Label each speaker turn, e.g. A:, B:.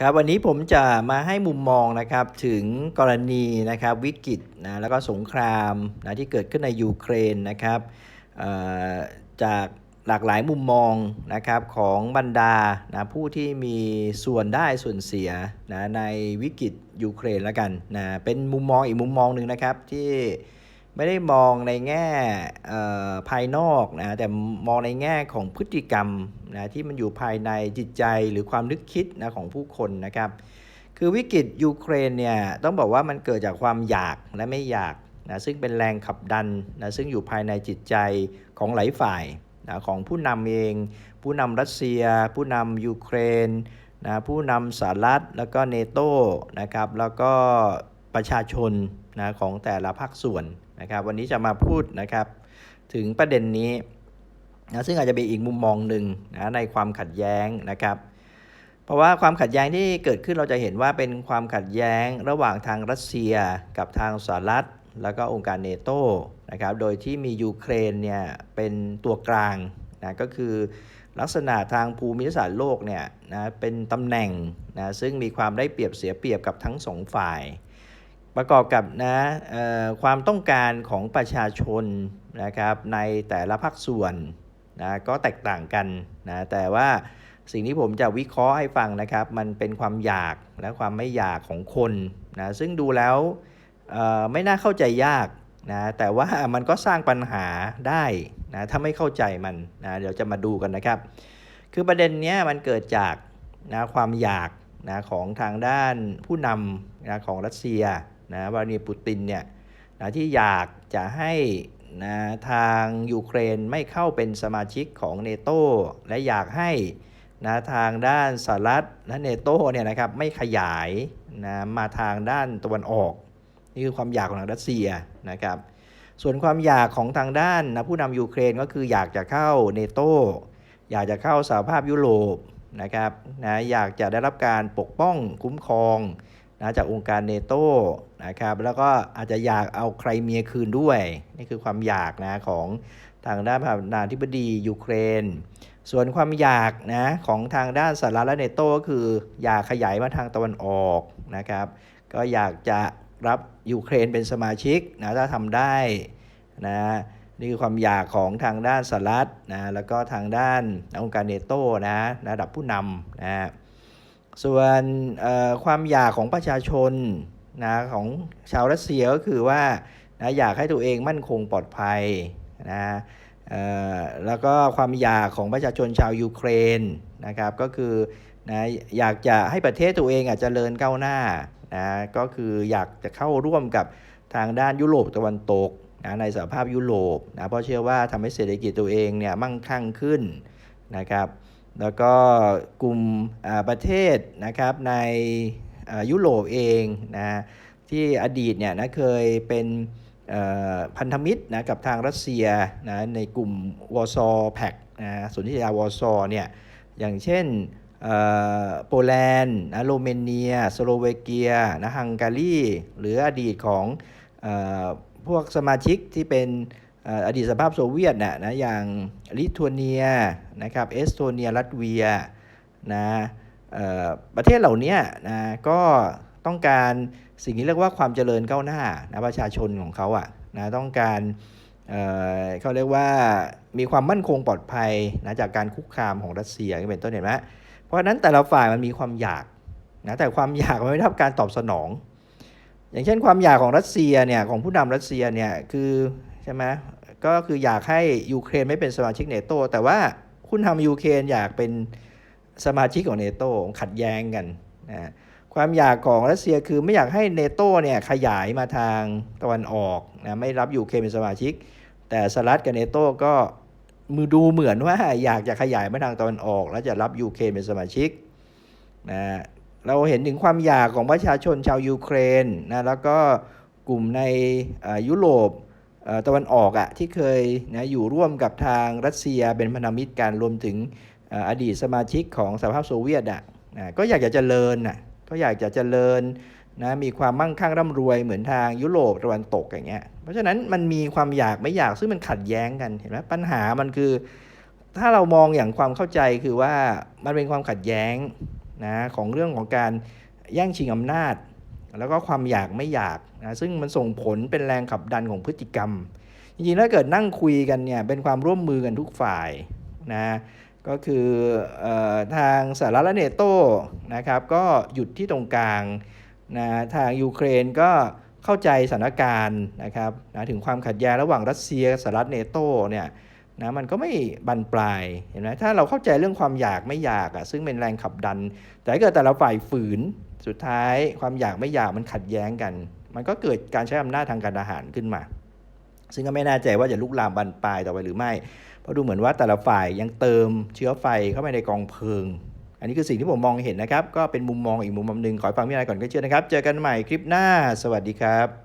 A: ครับวันนี้ผมจะมาให้มุมมองนะครับถึงกรณีนะครับวิกฤตนะแล้วก็สงครามนะที่เกิดขึ้นในยูเครนนะครับจากหลากหลายมุมมองนะครับของบรรดานะผู้ที่มีส่วนได้ส่วนเสียนะในวิกฤตยูเครนแล้วกันนะเป็นมุมมองอีกมุมมองหนึ่งนะครับที่ ไม่ได้มองในแง่ภายนอกนะแต่มองในแง่ของพฤติกรรมนะที่มันอยู่ภายในจิตใจหรือความนึกคิดนะของผู้คนนะครับ คือวิกฤตยูเครนเนี่ยต้องบอกว่ามันเกิดจากความอยากและไม่อยากนะซึ่งเป็นแรงขับดันนะซึ่งอยู่ภายในจิตใจของหลายฝ่ายนะของผู้นำเอง ผู้นำรัสเซีย ผู้นำยูเครนนะผู้นำสหรัฐแล้วก็เนโตนะครับแล้วก็ประชาชนนะของแต่ละภาคส่วน นะครับ วันนี้จะมาพูดนะครับ ถึงประเด็นนี้นะซึ่งอาจจะเป็นอีกมุมมองหนึ่งนะในความขัดแย้งนะครับ เพราะว่าความขัดแย้งที่เกิดขึ้นเราจะเห็นว่าเป็นความขัดแย้งระหว่างทางรัสเซียกับทางสหรัฐ แล้วก็องค์การเนโตนะครับ โดยที่มียูเครนเนี่ยเป็นตัวกลางนะก็คือลักษณะทางภูมิศาสตร์โลกเนี่ยนะเป็นตำแหน่งนะซึ่งมีความได้เปรียบเสียเปรียบกับทั้งสองฝ่าย ประกอบกับนะความต้องการของประชาชนนะครับในแต่ละภาคส่วนนะก็แตกต่างกันนะแต่ว่าสิ่งที่ผมจะวิเคราะห์ให้ฟังนะครับ มันเป็นความอยากและความไม่อยากของคนนะซึ่งดูแล้วไม่น่าเข้าใจยากนะแต่ว่ามันก็สร้างปัญหาได้นะถ้าไม่เข้าใจมันนะเดี๋ยวจะมาดูกันนะครับ คือประเด็นเนี้ยมันเกิดจากนะความอยากนะของทางด้านผู้นำนะของรัสเซีย นะวลาดิเมียร์ปูตินเนี่ยนะที่อยากจะให้นะทางยูเครนไม่เข้าเป็นสมาชิกของเนโตและอยากให้นะทางด้านสหรัฐและเนโตเนี่ยนะครับไม่ขยายนะมาทางด้านตะวันออก นี่คือความอยากของทางรัสเซียนะครับส่วนความอยากของทางด้านนะผู้นำยูเครนก็คืออยากจะเข้าเนโตอยากจะเข้าสหภาพยุโรปนะครับนะอยากจะได้รับการปกป้องคุ้มครอง นะจากองค์การเนโตนะครับแล้วก็อาจจะอยากเอาใครเมียคืนด้วย นี่คือความอยากนะของทางด้านประธานาธิบดียูเครน ส่วนความอยากนะของทางด้านสหรัฐและเนโตก็คืออยากขยายมาทางตะวันออกนะครับก็อยากจะรับยูเครนเป็นสมาชิกนะถ้าทำได้นะนี่คือความอยากของทางด้านสหรัฐนะแล้วก็ทางด้านองค์การเนโตนะระดับผู้นำนะ ส่วนความอยากของประชาชนนะของชาวรัสเซียก็คือว่านะอยากให้ตัวเองมั่นคงปลอดภัยนะเออแล้วก็ความอยากของประชาชนชาวยูเครนนะครับก็คือนะอยากจะให้ประเทศตัวเองอาจจะเจริญก้าวหน้านะก็คืออยากจะเข้าร่วมกับทางด้านยุโรปตะวันตกนะในสหภาพยุโรปนะเพราะเชื่อว่าทำให้เศรษฐกิจตัวเองเนี่ยมั่งคั่งขึ้นนะครับ แล้วก็กลุ่มประเทศนะครับในยุโรปเองนะที่อดีตเนี่ยนะเคยเป็นพันธมิตรนะกับทางรัสเซียนะในกลุ่มวอร์ซอแพกนะสนธิยาวอร์ซอเนี่ยอย่างเช่นโปแลนด์นะโรเมเนีย สโลเวเกียนะฮังการี หรืออดีตของอพวกสมาชิกที่เป็น อดีตสภาพโซเวียตน่ะนะอย่างลิทัวเนียนะครับเอสโตเนียลัตเวียนะประเทศเหล่านี้นะก็ต้องการสิ่งที่เรียกว่าความเจริญก้าวหน้านะประชาชนของเขาอะนะต้องการเเขาเรียกว่ามีความมั่นคงปลอดภัยนะจากการคุกคามของรัสเซียเป็นต้นเห็นไหมเพราะฉะนั้นแต่ละฝ่ายมันมีความอยากนะแต่ความอยากมันไม่ได้รับการตอบสนอง อย่างเช่นความอยากของรัสเซียเนี่ยของผู้นำรัสเซียเนี่ยคือ ใช่ไหมก็คืออยากให้ยูเครนไม่เป็นสมาชิกเนโตแต่ว่าคุณทำยูเครนอยากเป็นสมาชิกของเนโตขัดแย้งกันนะความอยากของรัสเซียคือไม่อยากให้เนโตเนี่ยขยายมาทางตะวันออกนะไม่รับยูเครนเป็นสมาชิก แต่สหรัฐกับเนโตก็มือดูเหมือนว่าอยากจะขยายมาทางตะวันออก แล้วจะรับยูเครนเป็นสมาชิกนะเราเห็นถึงความอยากของประชาชนชาวยูเครนนะแล้วก็กลุ่มในยุโรป ตะวันออกอะ่ะที่เคยนะอยู่ร่วมกับทางรัสเซียเป็นพันธมิตรกันรวมถึงอดีตสมาชิกของสหภาพโซเวียตอะนะก็อยากจะเจริญน่ะก็อยากจะเจริญนะมีความมั่งคั่งร่ำรวยเหมือนทางยุโรปตะวันตกอย่างเงี้ยเพราะฉะนั้นมันมีความอยากไม่อยากซึ่งมันขัดแย้งกันเห็นไหมปัญหามันคือ ถ้าเรามองอย่างความเข้าใจคือว่ามันเป็นความขัดแย้งนะของเรื่องของการแย่งชิงอำนาจ แล้วก็ความอยากไม่อยาก นะซึ่งมันส่งผลเป็นแรงขับดันของพฤติกรรม จริงๆถ้าเกิดนั่งคุยกันเนี่ยเป็นความร่วมมือกันทุกฝ่ายนะก็คือออทางสหรัฐและเนโตนะครับก็หยุดที่ตรงกลางนะทางยูเครนก็เข้าใจสถานการณ์นะครับนะถึงความขัดแย้งระหว่างรัสเซียสหรัฐเนโตเนี่ยนะมันก็ไม่บันปลายเห็นไหมถ้าเราเข้าใจเรื่องความอยากไม่อยากอะซึ่งเป็นแรงขับดัน แต่ถ้าเกิดแต่ละฝ่ายฝืนสุดท้ายความอยากไม่อยากมันขัดแย้งกัน มันก็เกิดการใช้อำนาจทางการทหารขึ้นมา ซึ่งก็ไม่แน่ใจว่าจะลุกลามบานปลายต่อไปหรือไม่ เพราะดูเหมือนว่าแต่ละฝ่ายยังเติมเชื้อไฟเข้าไปในกองเพลิง อันนี้คือสิ่งที่ผมมองเห็นนะครับ ก็เป็นมุมมองอีกมุมมองหนึ่งขอฟังพี่นายก่อนก็เชื่อนะครับ เจอกันใหม่คลิปหน้า สวัสดีครับ